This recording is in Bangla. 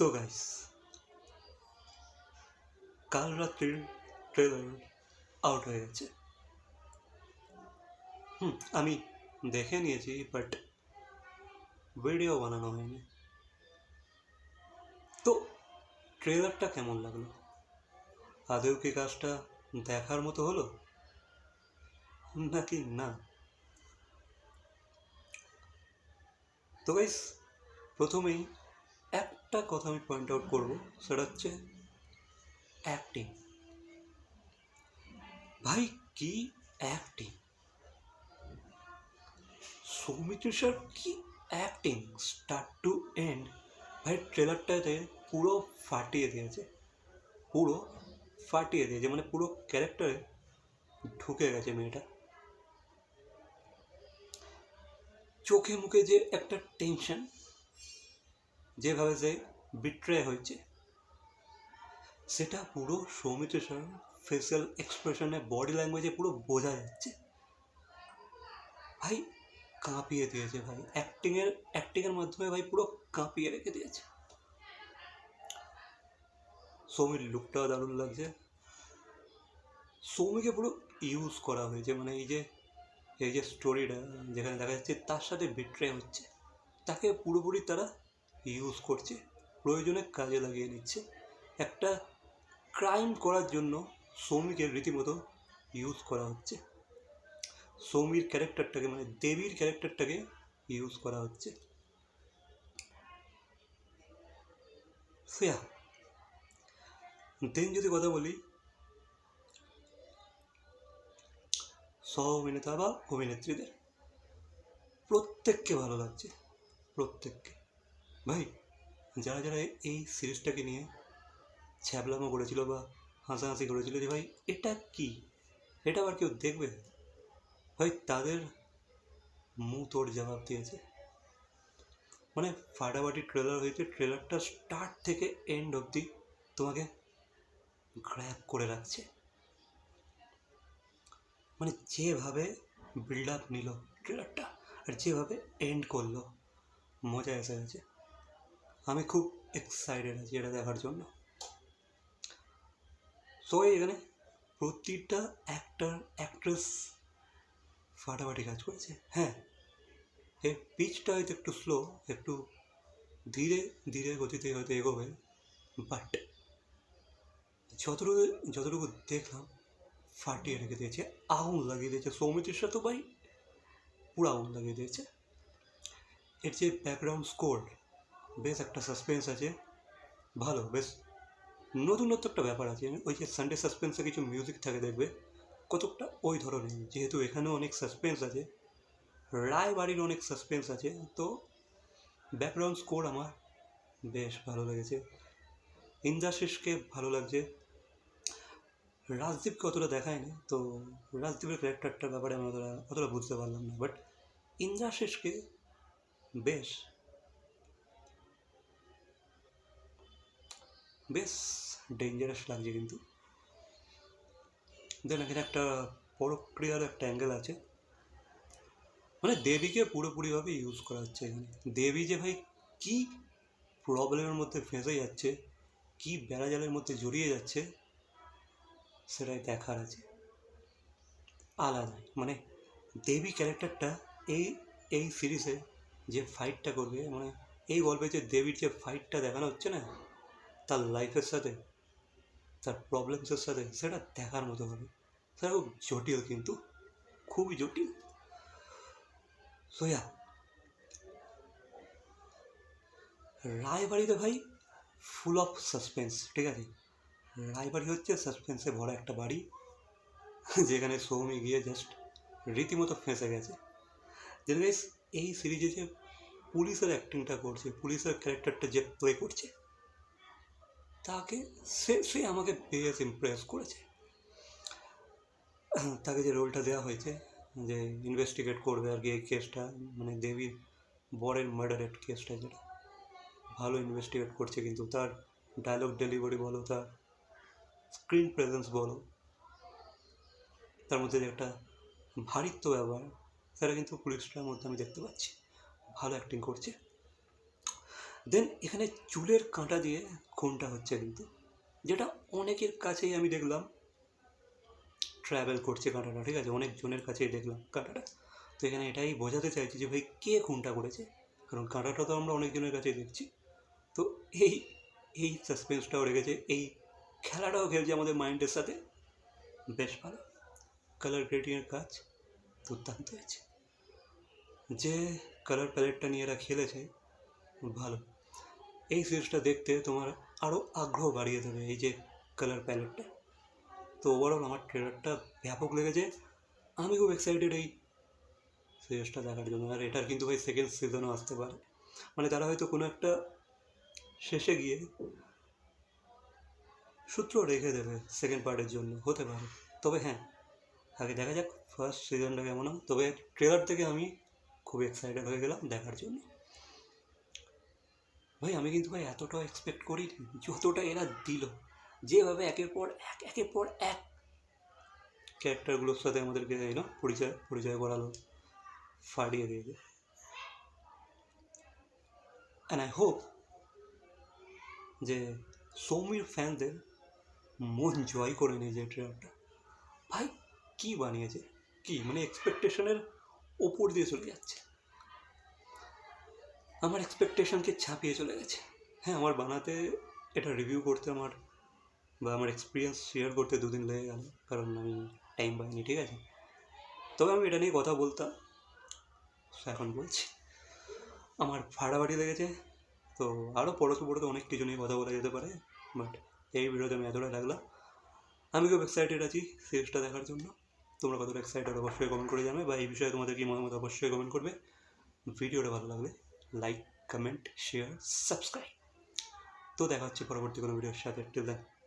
তো গাইস কাল রাত্রির ট্রেলার আউট হয়ে গেছে। হুম, আমি দেখে নিয়েছি বাট ভিডিও বানানো হয়নি। তো ট্রেলারটা কেমন লাগল? আদেও কি কাজটা দেখার মতো হলো? নাকি না? তো গাইস প্রথমেই একটা কথা আমি পয়েন্ট আউট করব, সেটা হচ্ছে অ্যাক্টিং ভাই, কি অ্যাক্টিং সৌমিত্র স্যার, কি অ্যাক্টিং স্টার্ট টু এন্ড ভাই ট্রেলারটাতে পুরো ফাটিয়ে দিয়েছে। পুরো ফাটিয়ে দিয়েছে মানে পুরো ক্যারেক্টারে ঢুকে গেছে মেয়েটা। চোখে মুখে যে একটা টেনশন যেভাবে সে বিট্রে হয়েছে, সেটা পুরো সৌমিত্র স্যার ফেসিয়াল এক্সপ্রেশনে বডি ল্যাঙ্গুয়েজে পুরো বোঝা যাচ্ছে। ভাই, কাঁপিয়ে দিয়েছে ভাই। অ্যাক্টিংয়ের অ্যাক্টিংয়ের মাধ্যমে ভাই পুরো কাঁপিয়ে রেখে দিয়েছে। সৌমির লুকটাও দারুণ লাগছে। সৌমিকে পুরো ইউজ করা হয়েছে। মানে এই যে এই যে স্টোরিটা যেখানে দেখা যাচ্ছে তার সাথে বিট্রে হচ্ছে। তাকে পুরোপুরি তারা ইউজ করছে, প্রয়োজনে কাজে লাগিয়ে নিচ্ছে একটা ক্রাইম করার জন্য সৌমিকে রীতিমতো ইউজ করা হচ্ছে। সৌমির ক্যারেক্টারটাকে মানে দেবীর ক্যারেক্টারটাকে ইউজ করা হচ্ছে। দেন যদি কথা বলি সহ অভিনেতা বা অভিনেত্রীদের, প্রত্যেককে ভালো লাগছে, প্রত্যেককে। ভাই, যারা যারা এই সিরিজটাকে নিয়ে ছ্যাবলামো করেছিল বা হাসাহাসি করেছিল যে ভাই, এটা কি? এটা আবার কেউ দেখবে? ভাই, তাদের মুখ তোর জবাব দিয়েছে। মানে ফাটাফাটি ট্রেলার হয়েছে ট্রেলারটা স্টার্ট থেকে এন্ড অবধি তোমাকে গ্র্যাপ করে রাখছে। মানে যেভাবে বিল্ড আপ নিল ট্রেলারটা আর যেভাবে এন্ড করল, মজা এসে গেছে। আমি খুব এক্সাইটেড আছি এটা দেখার জন্য। সবাই এখানে প্রতিটা অ্যাক্টার অ্যাক্ট্রেস ফাটাফাটি কাজ করেছে। হ্যাঁ এর পিচটা হয়তো একটু স্লো একটু ধীরে ধীরে গতিতে হয়তো এগোবে বাট যতটুকু যতটুকু দেখলাম, ফাটিয়ে রেখে দিয়েছে, আগুন লাগিয়ে দিয়েছে। সৌমিত্রের সাথে ভাই পুরো আগুন লাগিয়ে দিয়েছে। এর যে ব্যাকগ্রাউন্ড স্কোর বেশ একটা সাসপেন্স আছে। ভালো, বেশ নতুনত্ব একটা ব্যাপার আছে। ওই যে সানডে সাসপেন্সে কিছু মিউজিক থাকে দেখবে, কতকটা ওই ধরনের। যেহেতু এখানেও অনেক সাসপেন্স আছে রায় বাড়ির অনেক সাসপেন্স আছে, তো ব্যাকগ্রাউন্ড স্কোর আমার বেশ ভালো লেগেছে। ইন্দ্রাশিসকে ভালো লাগছে। রাজদীপকে অতটা দেখায়নি, তো রাজদীপের ক্যারেক্টারটার ব্যাপারে আমি অতটা অতটা বুঝতে পারলাম না। বাট ইন্দ্রাশিসকে বেশ বেশ ডেঞ্জারাস লাগছে কিন্তু। দেন এখানে একটা পরক্রিয়ার একটা অ্যাঙ্গেল আছে। মানে দেবীকে পুরোপুরিভাবে ইউজ করা হচ্ছে এখানে। দেবী যে ভাই কী প্রবলেমের মধ্যে ফেঁসে যাচ্ছে, কী বেড়াজালের মধ্যে জড়িয়ে যাচ্ছে, সেটাই দেখার আছে। আলাদা। মানে দেবী ক্যারেক্টারটা এই এই সিরিজে যে ফাইটটা করবে মানে এই গল্পে যে দেবীর যে ফাইটটা দেখানো হচ্ছে না তার লাইফের সাথে, তার প্রবলেমসের সাথে, সেটা দেখার মতো হবে। সেটা খুব জটিল কিন্তু, খুবই জটিল। সোয়া রায়বাড়িতে ভাই ফুল অফ সাসপেন্স ঠিক আছে? রায়বাড়ি হচ্ছে সাসপেন্সে ভরা একটা বাড়ি, যেখানে সৌমি গিয়ে জাস্ট রীতিমতো ফেঁসে গেছে। গাইস এই সিরিজে যে পুলিশের অ্যাক্টিংটা করছে, পুলিশের ক্যারেক্টারটা যে প্লে করছে তাকে সে সে আমাকে বেশ ইমপ্রেস করেছে। তাকে যে রোলটা দেওয়া হয়েছে, যে ইনভেস্টিগেট করবে আর কি এই কেসটা মানে দেবীর বরের মার্ডারের কেসটা যেটা, ভালো ইনভেস্টিগেট করছে কিন্তু তার ডায়লগ ডেলিভারি বলো, তার স্ক্রিন প্রেজেন্স বলো, তার মধ্যে যে একটা ভারিত্ব ব্যবহার, সেটা কিন্তু পুলিশটার মধ্যে আমি দেখতে পাচ্ছি। ভালো অ্যাক্টিং করছে। দেন এখানে চুলের কাঁটা দিয়ে খুনটা হচ্ছে কিন্তু, যেটা অনেকের কাছেই আমি দেখলাম। ট্রাভেল করছে কাঁটাটা, ঠিক আছে? অনেকজনের কাছেই দেখলাম কাঁটাটা। তো এখানে এটাই বোঝাতে চাইছি যে ভাই, কে খুনটা করেছে? কারণ কাঁটাটা তো আমরা অনেকজনের কাছেই দেখছি। তো এই এই সাসপেন্সটাও রেখেছে, এই খেলাটাও খেলছে আমাদের মাইন্ডের সাথে। বেশ ভালো। কালার গ্রেডিংয়ের কাজ দুর্দান্ত হয়েছে। যে কালার প্যালেটটা নিয়ে এরা খেলেছে, ভালো। এই সিরিজটা দেখতে তোমার আরও আগ্রহ বাড়িয়ে দেবে, এই যে কালার প্যালেটটা তো ওভারঅল আমার ট্রেলারটা ব্যাপক লেগেছে। আমি খুব এক্সাইটেড এই সিরিজটা দেখার জন্য, আর এটার কিন্তু ভাই সেকেন্ড সিজনও আসতে পারে। মানে তারা হয়তো কোনো একটা শেষে গিয়ে সূত্র রেখে দেবে সেকেন্ড পার্টের জন্য, হতে পারে। তবে হ্যাঁ আগে দেখা যাক ফার্স্ট সিজনটা কেমন তবে ট্রেলার থেকে আমি খুব এক্সাইটেড হয়ে গেলাম দেখার জন্য। ভাই, আমি কিন্তু ভাই এতটাও এক্সপেক্ট করি যতটা এরা দিল। যেভাবে একের পর এক, একের পর এক ক্যারেক্টারগুলোর সাথে আমাদেরকে এই না পরিচয় পরিচয় করালো, ফাটিয়ে দিয়েছে। অ্যান্ড আই হোপ যে সৌমির ফ্যানদের মন জয় করে নিয়েছে ট্রেলারটা ভাই, কী বানিয়েছে? কি? মানে এক্সপেকটেশনের ওপর দিয়ে চলে যাচ্ছে। আমার এক্সপেকটেশনকে ছাপিয়ে চলে গেছে। হ্যাঁ আমার বানাতে এটা রিভিউ করতে আমার বা আমার এক্সপিরিয়েন্স শেয়ার করতে দুদিন লেগে গেল, কারণ আমি টাইম পাইনি, ঠিক আছে? তবে আমি এটা নিয়ে কথা বলতাম। এখন বলছি, আমার ফাড়াবাড়ি লেগেছে, তো আরও পড়তে পড়তে অনেক কিছু নিয়ে কথা বলা যেতে পারে বাট এই ভিডিওতে আমি এতটা লাগলাম। আমি খুব এক্সাইটেড আছি সিরিজটা দেখার জন্য। তোমরা কতটা এক্সাইটেড অবশ্যই কমেন্ট করে জানাবে বা এই বিষয়ে তোমাদের কি মতামত অবশ্যই কমেন্ট করবে। ভিডিওটা ভালো লাগলে লাইক কমেন্ট শেয়ার সাবস্ক্রাইব তো দেখা হচ্ছে পরবর্তী কোনো ভিডিওর সাথে টিল দেন বাই